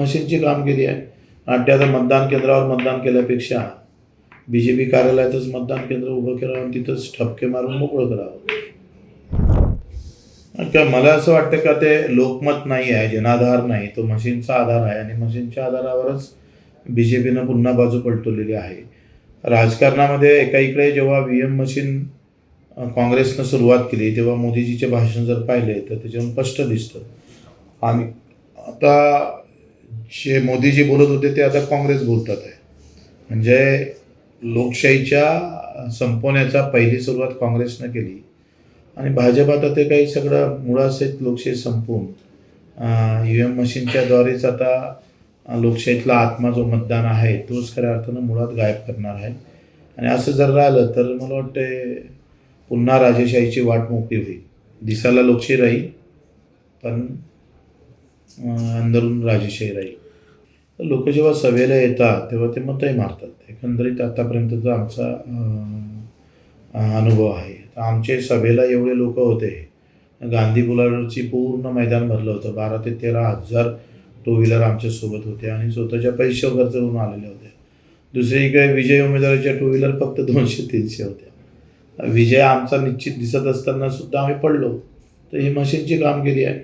मशीनची कामगिरी आहे. आणि ते आता मतदान केंद्रावर मतदान केल्यापेक्षा बी जे पी कार्यालयातच मतदान केंद्र उभं करावं आणि तिथंच ठपके मारून मोकळं करावं. का मला असं वाटतं का ते लोकमत नाही आहे जनाधार नाही. तो मशीनचा आधार आहे आणि मशीनच्या आधारावरच बी जे पीनं पुन्हा बाजू पलटवलेली आहे. राजकारणामध्ये एका इकडे जेव्हा व्ही एम मशीन काँग्रेसनं सुरुवात केली तेव्हा मोदीजीचे भाषण जर पाहिले तर त्याच्यावरून स्पष्ट दिसतं. आणि आता जे मोदीजी बोलत होते ते आता काँग्रेस बोलतात आहे. म्हणजे लोकशाहीच्या संपवण्याचा पहिली सुरुवात काँग्रेसनं केली. आणि भाजप आता ते काही सगळं मुळासहित लोकशाही संपवून यू एम मशीनच्याद्वारेच आता लोकशाहीतला आत्मा जो मतदान आहे तोच खऱ्या अर्थानं मुळात गायब करणार आहे. आणि असं जर राहिलं तर मला वाटते पुन्हा राजेशाहीची वाट मोकळी होईल. दिसायला लोकशाही राहील पण अंदरून राजेशाही राहील लोक जेव्हा सभेला येतात तेव्हा ते मतही मारतात. एकंदरीत आतापर्यंतचा आमचा अनुभव आहे आमचे सभेला एवढे लोक होते गांधी बुलावरची पूर्ण मैदान भरलं होतं. बारा ते तेरा हजार टू व्हीलर आमच्यासोबत होते आणि स्वतःच्या पैसे खर्च करून आलेले होते. दुसरीकडे विजय उमेदवाराच्या टू व्हीलर फक्त दोनशे तीनशे होत्या. विजय आमचा निश्चित दिसत असताना सुद्धा आम्ही पडलो. तर ही मशीनची कामगिरी आहे.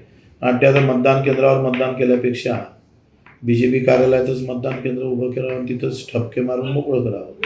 आणि त्या आता मतदान केंद्रावर मतदान केल्यापेक्षा बी जे पी कार्यालयातच मतदान केंद्र उभं करावं आणि तिथंच ठपके मारून मोकळं करावं.